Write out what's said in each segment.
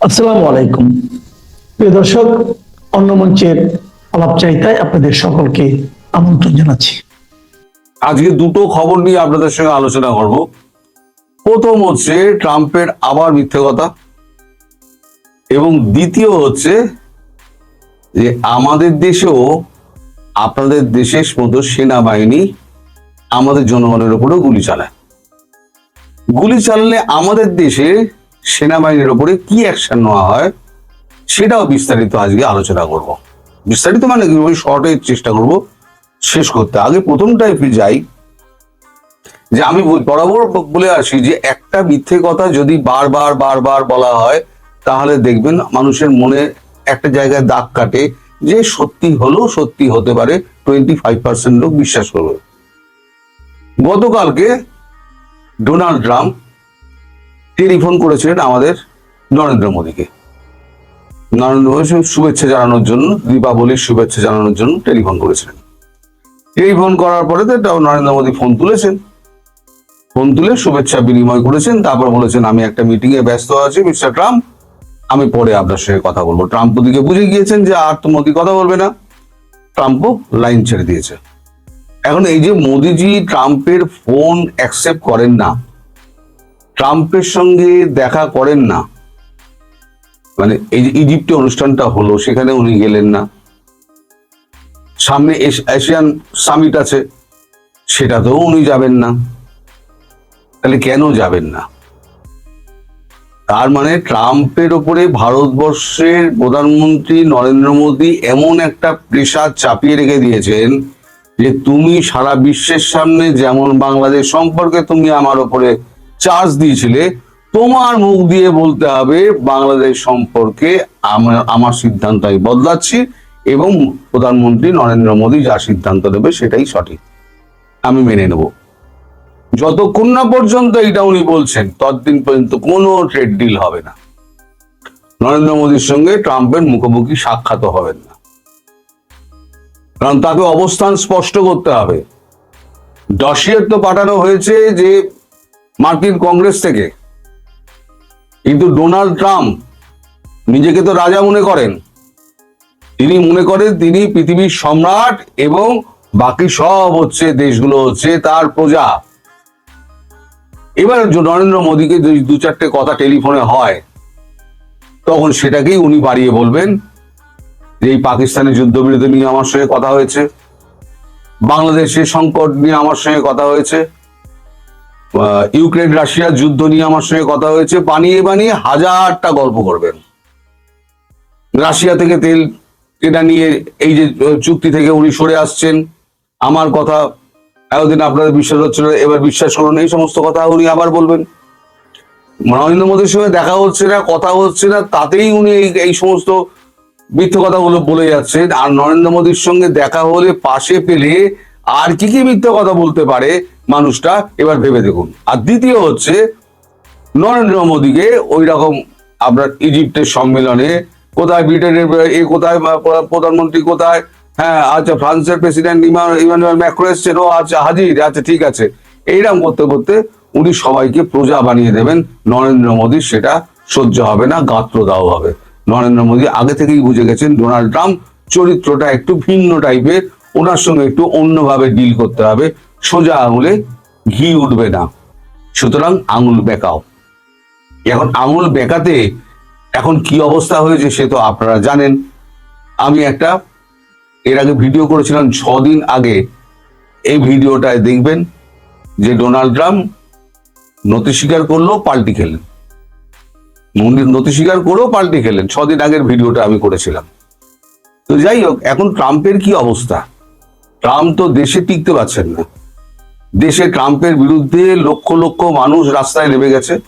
আসসালামু আলাইকুম। প্রিয় দর্শক, অন্য মঞ্চের আলাপচারিতায় আপনাদের সকলকে আমন্ত্রণ জানাচ্ছি। আজকে দুটো খবর নিয়ে আপনাদের সঙ্গে আলোচনা করব। প্রথম হচ্ছে ট্রাম্পের আবার মিথ্যে কথা। এবং দ্বিতীয় হচ্ছে যে আমাদের দেশেও আপনাদের দেশের মতো সেনাবাহিনী আমাদের জনগণের উপরেও গুলি চালায়। গুলি চালালে আমাদের দেশে সেনাবাহিনীর উপরে কি অ্যাকশন নেওয়া হয়, সেটাও বিস্তারিত আজকে আলোচনা করব। বিস্তারিত মানে ওই শর্টের চেষ্টা করব শেষ করতে। আগে প্রথম টাইপে যাই, যে আমি বরাবর বলে আসি যে একটা মিথ্যে কথা যদি বারবার বারবার বলা হয়, তাহলে দেখবেন মানুষের মনে একটা জায়গায় দাগ কাটে যে সত্যি হলো, সত্যি হতে পারে টোয়েন্টি ফাইভ পার্সেন্ট লোক বিশ্বাস করবে। গতকালকে ডোনাল্ড ট্রাম্প টেলিফোন করেছিলেন আমাদের নরেন্দ্র মোদীকে। নরেন্দ্র মোদী শুভেচ্ছা জানানোর জন্য, দীপাবলির শুভেচ্ছা জানানোর জন্য টেলিফোন করেছিলেন। টেলিফোন করার পরে তো নরেন্দ্র মোদী ফোন তুলেছেন। ফোন তুলে শুভেচ্ছা বিনিময় করেছেন, তারপর বলেছেন, আমি একটা মিটিং এ ব্যস্ত আছি, মিস্টার ট্রাম্প, আমি পরে আপনার সঙ্গে কথা বলব। ট্রাম্প ওদিকে বুঝে গিয়েছেন যে আর তো মোদী কথা বলবে না। ট্রাম্পও লাইন ছেড়ে দিয়েছে। এখন এই যে মোদিজি ট্রাম্পের ফোন অ্যাকসেপ্ট করেন না ট্রাম্পের সঙ্গে দেখা করেন না। মানে এই যে ইজিপ্টে অনুষ্ঠানটা হলো, সেখানে উনি গেলেন না। সামনে এশ- এশিয়ান সামিট আছে, সেটাতেও উনি যাবেন না। তাহলে কেন যাবেন না? তার মানে ট্রাম্পের ওপরে ভারতবর্ষের প্রধানমন্ত্রী নরেন্দ্র মোদী এমন একটা প্রেশার চাপিয়ে রেখে দিয়েছেন যে, তুমি সারা বিশ্বের সামনে যেমন বাংলাদেশ সম্পর্কে তুমি আমার ওপরে চার্জ দিয়েছিলে, তোমার মুখ দিয়ে বলতে হবে বাংলাদেশ সম্পর্কে আমার সিদ্ধান্ত আমি বদলাচ্ছি এবং প্রধানমন্ত্রী নরেন্দ্র মোদী যা সিদ্ধান্ত দেবে সেটাই সঠিক। আমি মেনে নেব। যতক্ষণ না পর্যন্ত এটা উনি বলছেন, ততদিন পর্যন্ত কোনো ট্রেড ডিল হবে না। নরেন্দ্র মোদীর সঙ্গে ট্রাম্পের মুখোমুখি সাক্ষাৎ হবেন না। কারণ তাকে অবস্থান স্পষ্ট করতে হবে। ডসিয়ার তো পাঠানো হয়েছে যে মার্কিন কংগ্রেস থেকে। কিন্তু ডোনাল্ড ট্রাম্প নিজেকে তো রাজা মনে করেন। তিনি মনে করেন তিনি পৃথিবীর সম্রাট এবং বাকি সব হচ্ছে দেশগুলো হচ্ছে তার প্রজা। এবার নরেন্দ্র মোদীকে যদি দু চারটে কথা টেলিফোনে হয়, তখন সেটাকেই উনি বাড়িয়ে বলবেন যে এই পাকিস্তানের যুদ্ধবিরতি নিয়ে আমার সঙ্গে কথা হয়েছে, বাংলাদেশের সংকট নিয়ে আমার সঙ্গে কথা হয়েছে। ইউক্রেন রাশিয়ার যুদ্ধ নিয়ে আমার সঙ্গে কথা হয়েছে। বানিয়ে বানিয়ে হাজারটা গল্প করবেন। রাশিয়া থেকে তেল এটা নিয়ে এই যে চুক্তি থেকে উনি সরে আসছেন। আমার কথা এতদিন আপনাদের বিশ্বাস হচ্ছিল এবার বিশ্বাস করুন, এই সমস্ত কথা উনি আবার বলবেন। নরেন্দ্র মোদীর সঙ্গে দেখা হচ্ছে না, কথা হচ্ছে না, তাতেই উনি এই এই সমস্ত মিথ্যে কথাগুলো বলে যাচ্ছেন। আর নরেন্দ্র মোদীর সঙ্গে দেখা হলে পাশে পেলে আর কি কি মিথ্যে কথা বলতে পারে মানুষটা এবার ভেবে দেখুন। আর দ্বিতীয় হচ্ছে, নরেন্দ্র মোদীকে ওই রকম আপনার ইজিপ্টের সম্মেলনে কোথায় ব্রিটেনের, এ কোথায় প্রধানমন্ত্রী কোথায় হ্যাঁ আচ্ছা ফ্রান্সের প্রেসিডেন্ট ইমানুয়েল ম্যাক্রো এসছেন, ও আচ্ছা হাজির আচ্ছা ঠিক আছে। এইরকম করতে করতে উনি সবাইকে প্রজা বানিয়ে দেবেন, নরেন্দ্র মোদীর সেটা সহ্য হবে না গাত্র দাও হবে। নরেন্দ্র মোদী আগে থেকেই বুঝে গেছেন, ডোনাল্ড ট্রাম্প চরিত্রটা একটু ভিন্ন টাইপের, ওনার সঙ্গে একটু অন্যভাবে ডিল করতে হবে। সোজা আঙুলে ঘি উঠবে না। সুতরাং আঙুল বেঁকাও। এখন আঙুল বেঁকাতে এখন কি অবস্থা হয়েছে সে তো আপনারা জানেন। আমি একটা এর আগে ভিডিও করেছিলাম ছদিন আগে। এই ভিডিওটায় দেখবেন যে ডোনাল্ড ট্রাম্প নতি স্বীকার করলেও পাল্টি খেলেন। উনি নতি স্বীকার করেও পাল্টি খেলেন। ছদিন আগের ভিডিওটা আমি করেছিলাম। তো যাই হোক, এখন ট্রাম্পের কি অবস্থা? ট্রাম্প তো দেশে টিকতে পারছেন না। দেশে ট্রাম্পের বিরুদ্ধে লক্ষ লক্ষ মানুষ রাস্তায় নেমে গেছে।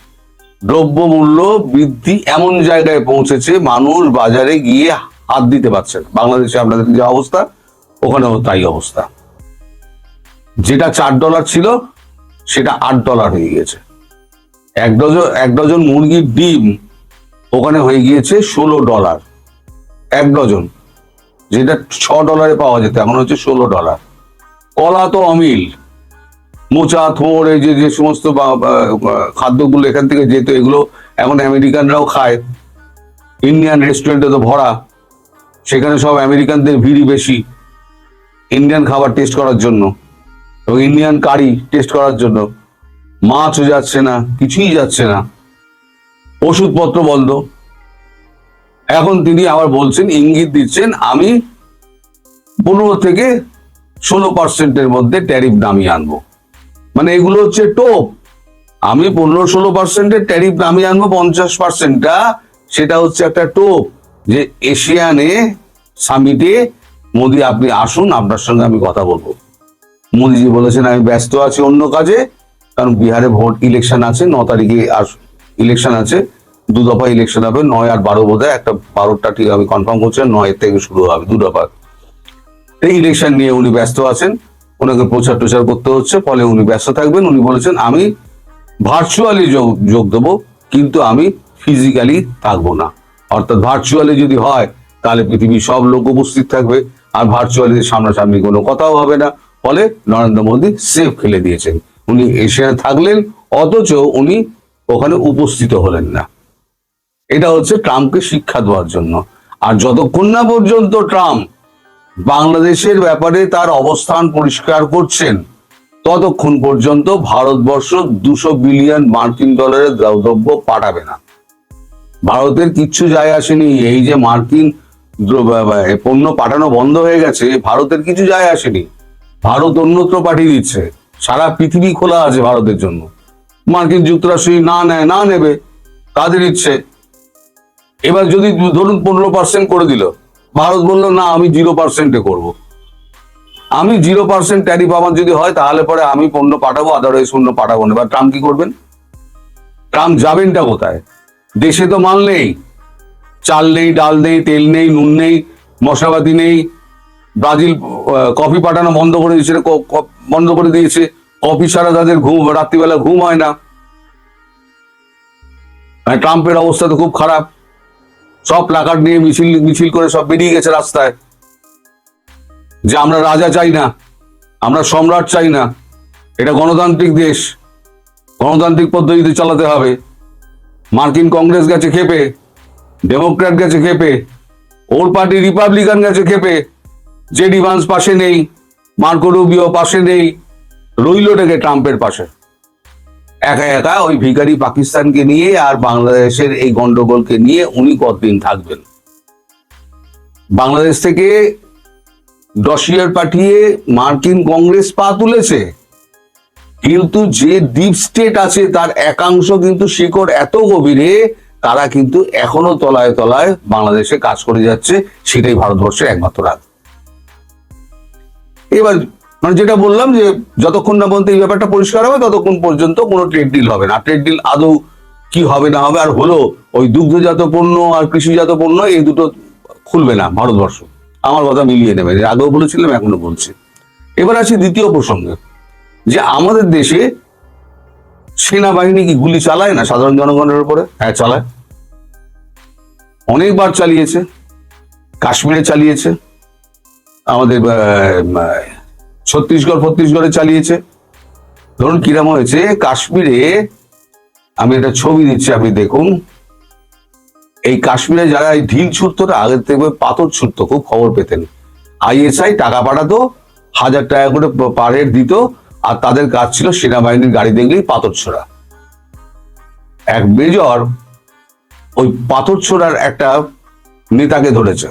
দ্রব্যমূল্য বৃদ্ধি এমন জায়গায় পৌঁছেছে, মানুষ বাজারে গিয়ে হাত দিতে পারছে না। বাংলাদেশে আপনাদের যে অবস্থা, ওখানেও তাই অবস্থা। যেটা চার ডলার ছিল, সেটা আট ডলার হয়ে গিয়েছে। এক ডজন এক ডজন মুরগির ডিম ওখানে হয়ে গিয়েছে ষোলো ডলার। এক ডজন, যেটা ছ ডলারে পাওয়া যেত, এখন হচ্ছে ষোলো ডলার। কলা তো অমিল। মোচা থোড় এই যে যে সমস্ত খাদ্যগুলো এখান থেকে যেত, এগুলো এখন আমেরিকানরাও খায়। ইন্ডিয়ান রেস্টুরেন্টে তো ভরা। সেখানে সব আমেরিকানদের ভিড়ই বেশি। ইন্ডিয়ান খাবার টেস্ট করার জন্য। এবং ইন্ডিয়ান কারি টেস্ট করার জন্য। মাছও যাচ্ছে না, কিছুই যাচ্ছে না। ওষুধপত্র বন্ধ। এখন তিনি আবার বলছেন, ইঙ্গিত দিচ্ছেন, আমি পনেরো থেকে ষোলো পার্সেন্টের মধ্যে ট্যারিফ নামিয়ে আনব। মানে এগুলো হচ্ছে টোপ। আমি পনেরো ষোলো পার্সেন্টের ট্যারিফ নামিয়ে আনব পঞ্চাশ পার্সেন্টটা, সেটা হচ্ছে একটা টোপ। যে এশিয়ানে সামিটে মোদি, আপনি আসুন, আপনার সঙ্গে আমি কথা বলব। মোদিজি বলেছেন, আমি ব্যস্ত আছি অন্য কাজে, কারণ বিহারে ভোট ইলেকশন আছে, ন তারিখে ইলেকশন আছে। দু দফা ইলেকশন হবে, নয় আর বারো বোধ হয় একটা বারোটা ঠিক আমি কনফার্ম করছি, নয় থেকে শুরু হবে, দু দফা। এই ইলেকশন নিয়ে উনি ব্যস্ত আছেন। ওনাকে প্রচার টচার করতে হচ্ছে, ফলে উনি ব্যস্ত থাকবেন। উনি বলেছেন, আমি ভার্চুয়ালি যোগ যোগ দেবো, কিন্তু আমি ফিজিক্যালি থাকব না। অর্থাৎ ভার্চুয়ালি যদি হয়, তাহলে পৃথিবীর সব লোক উপস্থিত থাকবে, আর ভার্চুয়ালি সামনাসামনি কোনো কথাও হবে না। ফলে নরেন্দ্র মোদী সেফ খেলে দিয়েছেন। উনি এশিয়ায় থাকলেন, অথচ উনি ওখানে উপস্থিত হলেন না। এটা হচ্ছে ট্রাম্পকে শিক্ষা দেওয়ার জন্য। আর যতক্ষণ না পর্যন্ত ট্রাম্প বাংলাদেশের ব্যাপারে তার অবস্থান পরিষ্কার করছেন। ততক্ষণ পর্যন্ত ভারতবর্ষ দুশো বিলিয়ন মার্কিন ডলারের দ্রব্য পাঠাবে না। ভারতের কিচ্ছু যায় আসেনি। এই যে মার্কিন পণ্য পাঠানো বন্ধ হয়ে গেছে, ভারতের কিছু যায় আসেনি। ভারত অন্যত্র পাঠিয়ে দিচ্ছে। সারা পৃথিবী খোলা আছে ভারতের জন্য। মার্কিন যুক্তরাষ্ট্র না নেয়, না নেবে, তাদের ইচ্ছে। এবার যদি ধরুন পনেরো পার্সেন্ট করে দিল ভারত বলল, না, আমি জিরো পার্সেন্টে করব। আমি জিরো পার্সেন্ট ট্যারিফ আমার যদি হয়, তাহলে পরে আমি পণ্য পাঠাবো আদারওয়াইজ পণ্য পাঠাবো না। এবার ট্রাম্প কি করবেন? ট্রাম্প যাবেনটা কোথায়? দেশে তো মাল নেই। চাল নেই, ডাল নেই, তেল নেই, নুন নেই, মশলাপাতি নেই। ব্রাজিল কফি পাঠানো বন্ধ করে দিয়েছে বন্ধ করে দিয়েছে। কফি ছাড়া তাদের ঘুম, রাত্রিবেলা ঘুম হয় না। আর ট্রাম্পের অবস্থা তো খুব খারাপ। সব প্লাকার্ড নিয়ে মিছিল মিছিল করে সব বেরিয়ে গেছে রাস্তায়। যে আমরা রাজা চাই না, আমরা সম্রাট চাই না, এটা গণতান্ত্রিক দেশ। গণতান্ত্রিক পদ্ধতিতে চালাতে হবে। মার্কিন কংগ্রেস গেছে খেপে ডেমোক্র্যাট গেছে খেপে ওর পার্টি রিপাবলিকান গেছে খেপে জেডি ভান্স পাশে নেই, মার্কো রুবিও পাশে নেই রইলটাকে ট্রাম্পের পাশে। একা একা ওই ভিখারি পাকিস্তানকে নিয়ে আর বাংলাদেশের এই গন্ডগোলকে নিয়ে উনি কতদিন থাকবেন? বাংলাদেশ থেকে ডসিয়ার পাঠিয়ে মার্কিন কংগ্রেস পা তুলেছে। কিন্তু যে ডিপ স্টেট আছে তার একাংশ কিন্তু শিকড় এত গভীরে, তারা কিন্তু এখনও তলায় তলায় বাংলাদেশে কাজ করে যাচ্ছে, সেটাই ভারতবর্ষের একমাত্র রাগ এবার মানে যেটা বললাম যে যতক্ষণ না পর্যন্ত এই ব্যাপারটা পরিষ্কার হবে, ততক্ষণ পর্যন্ত কোনো ট্রেড ডিল হবে না। ট্রেড ডিল আদৌ কি হবে না হবে আর হলো, ওই দুগ্ধজাত পণ্য আর কৃষিজাত পণ্য এই দুটো খুলবে না ভারতবর্ষ। আমার কথা মিলিয়ে নেবে। আগেও বলেছিলাম, এখনও বলছি। এবার আসি দ্বিতীয় প্রসঙ্গে। যে আমাদের দেশে সেনাবাহিনী কি গুলি চালায় না সাধারণ জনগণের উপরে? হ্যাঁ চালায়। অনেকবার চালিয়েছে। কাশ্মীরে চালিয়েছে। আমাদের ছত্তিশগড়, ফত্তিশগড়ে চালিয়েছে। ধরুন কিরম হয়েছে, কাশ্মীরে আমি একটা ছবি দিচ্ছি, আপনি দেখুন। এই কাশ্মীরে যারা এই ঢিল ছুটতো না আগের থেকে পাথর ছুটতো খুব খবর পেতেন। আইএসআই টাকা পাঠাতো, হাজার টাকা করে পার হেড দিত, আর তাদের কাজ ছিল সেনাবাহিনীর গাড়ি দেখলেই পাথর ছোড়া। এক মেজর ওই পাথর ছোড়ার একটা নেতাকে ধরেছে,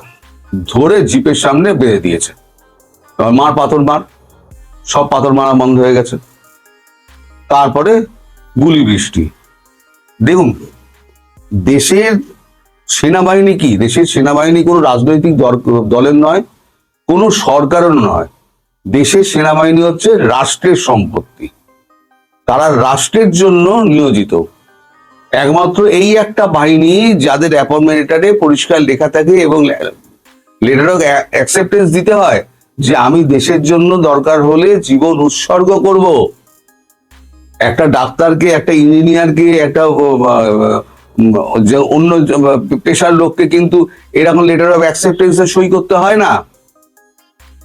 ধরে জিপের সামনে বেঁধে দিয়েছে। মার পাথর মার। সব পাথর মারা বন্ধ হয়ে গেছে। তারপরে গুলি বৃষ্টি। দেখুন, দেশের সেনাবাহিনী কি? দেশের সেনাবাহিনী কোনো রাজনৈতিক দলের নয়, কোনো সরকারের নয়। দেশের সেনাবাহিনী হচ্ছে রাষ্ট্রের সম্পত্তি। তারা রাষ্ট্রের জন্য নিয়োজিত। একমাত্র এই একটা বাহিনী যাদের অ্যাপয়েন্টমেন্ট লেটারে পরিষ্কার লেখা থাকে এবং লেটার অফ অ্যাকসেপ্টেন্স দিতে হয় যে আমি দেশের জন্য দরকার হলে জীবন উৎসর্গ করব। একটা ডাক্তারকে, একটা ইঞ্জিনিয়ারকে, একটা যে অন্য পেশার লোককে কিন্তু এরকম লেটার অফ অ্যাকসেপ্টেন্সে সই করতে হয় না।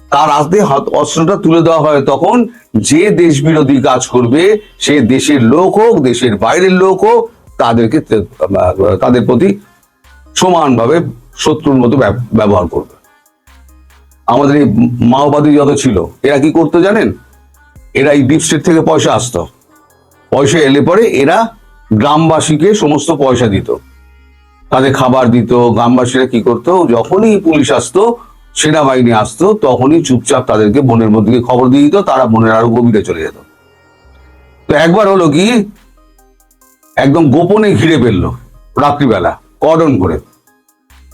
তার হাতে অস্ত্রটা তুলে দেওয়া হয় তখন যে দেশ বিরোধী কাজ করবে, সে দেশের লোক হোক, দেশের বাইরের লোক হোক, তাদেরকে তাদের প্রতি সমানভাবে শত্রুর মতো ব্যব- ব্যবহার করবে। আমাদের এই মাওবাদী যত ছিল, এরা কি করতে জানেন? এরা এই ডিপ স্টেট থেকে পয়সা আসতো। পয়সা এলে পরে এরা গ্রামবাসীকে সমস্ত পয়সা দিত। তাদের খাবার দিত, গ্রামবাসীরা কি করতো? যখনই পুলিশ আসতো, সেনাবাহিনী আসতো, তখনই চুপচাপ তাদেরকে বনের মধ্যে খবর দিয়ে দিত, তারা বনের আরও গভীরে চলে যেত। তো একবার হলো কি, একদম গোপনে ঘিরে ফেলল রাত্রিবেলা কর্ডন করে।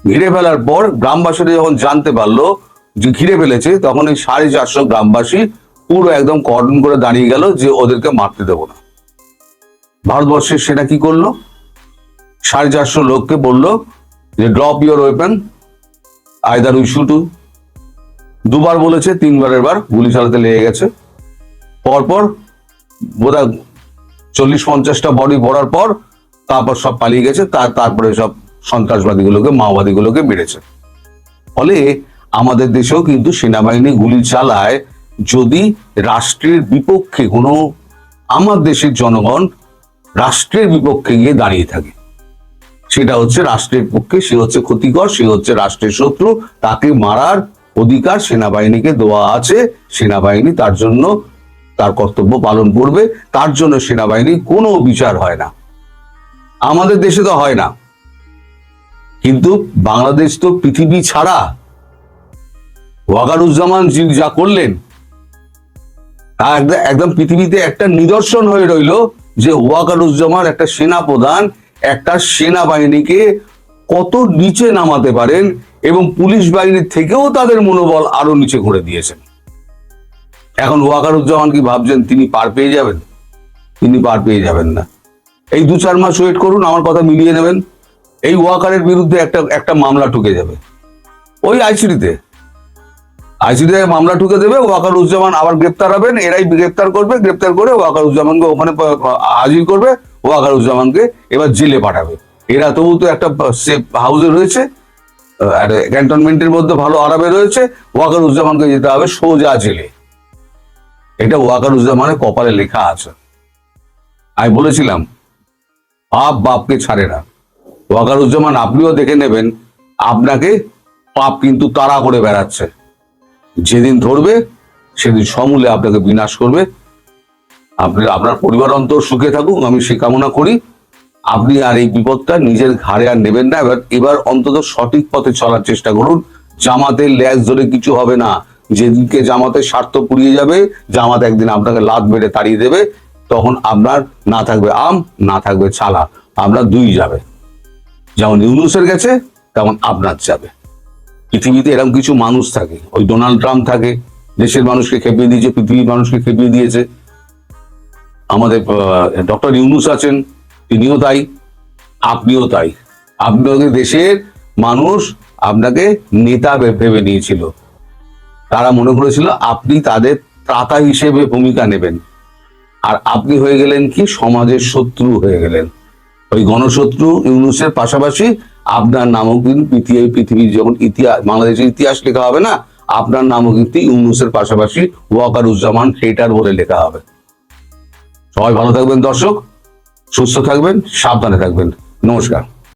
ঘিরে ফেলার পর গ্রামবাসীরা যখন জানতে পারল ঘিরে ফেলেছে, তখন এই সাড়ে চারশো গ্রামবাসী পুরো একদম কর্ডন করে দাঁড়িয়ে গেল যে ওদেরকে মারতে দেবো না। ভারতবর্ষের সেনা কি করল? সাড়ে চারশো লোককে বলল যে drop your weapon either we shoot দুবার বলেছে তিনবারের বার গুলি চালাতে লেগে গেছে। পরপর বোধহয় চল্লিশ পঞ্চাশটা বডি পড়ার পর তারপর সব পালিয়ে গেছে তারপরে সব সন্ত্রাসবাদীগুলোকে, মাওবাদীগুলোকে মেরেছে। ফলে আমাদের দেশেও কিন্তু সেনাবাহিনী গুলি চালায়। যদি রাষ্ট্রের বিপক্ষে কোনো আমার দেশের জনগণ রাষ্ট্রের বিপক্ষে গিয়ে দাঁড়িয়ে থাকে, সেটা হচ্ছে রাষ্ট্রের পক্ষে, সে হচ্ছে ক্ষতিকর, সে হচ্ছে রাষ্ট্রের শত্রু, তাকে মারার অধিকার সেনাবাহিনীকে দেওয়া আছে। সেনাবাহিনী তার জন্য তার কর্তব্য পালন করবে, তার জন্য সেনাবাহিনী কোনো বিচার হয় না। আমাদের দেশে তো হয় না। কিন্তু বাংলাদেশ তো পৃথিবী ছাড়া ওয়াকারুজ্জামান জি যা করলেন, তা একদম পৃথিবীতে একটা নিদর্শন হয়ে রইল যে ওয়াকারুজ্জামান একটা সেনা প্রধান একটা সেনাবাহিনীকে কত নিচে নামাতে পারেন এবং পুলিশ বাহিনীর থেকেও তাদের মনোবল আরও নিচে করে দিয়েছেন। এখন ওয়াকারুজ্জামান কি ভাবছেন, তিনি পার পেয়ে যাবেন? তিনি পার পেয়ে যাবেন না। এই দু চার মাস ওয়েট করুন, আমার কথা মিলিয়ে নেবেন। এই ওয়াকারের বিরুদ্ধে একটা একটা মামলা ঠুকে যাবে। ওই আইসিডিতে। আইসিডিতে মামলা ঠুকে দেবে, ওয়াকার উজ্জামান আবার গ্রেপ্তার হবেন, এরাই গ্রেপ্তার করবে, গ্রেপ্তার করে ওয়াকার উজ্জামানকে ওখানে হাজির করবে, ওয়াকার উজ্জামানকে এবার জেলে পাঠাবে। এরা তবু তো একটা সেফ হাউসে রয়েছে ক্যান্টনমেন্টের মধ্যে ভালো আরামে রয়েছে, ওয়াকার উজ্জামানকে যেতে হবে সোজা জেলে। এটা ওয়াকার উজ্জামানের কপালে লেখা আছে। আমি বলেছিলাম পাপ বাপকে ছাড়ে না। ওয়াকারুজ্জামান আপনিও দেখে নেবেন, আপনাকে পাপ কিন্তু তাড়া করে বেড়াচ্ছে। যেদিন ধরবে, সেদিন সমূলে আপনাকে বিনাশ করবে। আপনি, আপনার পরিবার অন্তর সুখে থাকুক, আমি সে কামনা করি। আপনি আর এই বিপদটা নিজের ঘাড়ে আর নেবেন না। এবার এবার অন্তত সঠিক পথে চলার চেষ্টা করুন। জামাতের ল্যাজ ধরে কিছু হবে না। যেদিনকে জামাতের স্বার্থ পুড়িয়ে যাবে, জামাত একদিন আপনাকে লাত মেরে তাড়িয়ে দেবে, তখন আপনার না থাকবে আম, না থাকবে ছালা। আপনার দুই যাবে। যেমন ইউনুসের গেছে, তেমন আপনার যাবে। পৃথিবীতে এরকম কিছু মানুষ থাকে। ওই ডোনাল্ড ট্রাম্প থাকে, দেশের মানুষকে খেপিয়ে দিয়েছে, পৃথিবীর মানুষকে খেপিয়ে দিয়েছে। আমাদের ডক্টর ইউনুস আছেন, তিনিও তাই, আপনিও তাই। আপনাদের দেশের মানুষ, আপনাকে নেতা ভেবে নিয়েছিল। তারা মনে করেছিল, আপনি তাদের ত্রাতা হিসেবে ভূমিকা নেবেন। আর আপনি হয়ে গেলেন কি? সমাজের শত্রু হয়ে গেলেন। ওই গণশত্রু ইউনুসের পাশাপাশি আপনার নামও কিন্তু পৃথিবী পৃথিবীর যখন ইতিহাস, বাংলাদেশের ইতিহাস লেখা হবে না, আপনার নামও কিন্তু ইউনুসের পাশাপাশি ওয়াকারুজ্জামান থিয়েটার বলে লেখা হবে। সবাই ভালো থাকবেন দর্শক, সুস্থ থাকবেন, সাবধানে থাকবেন। নমস্কার।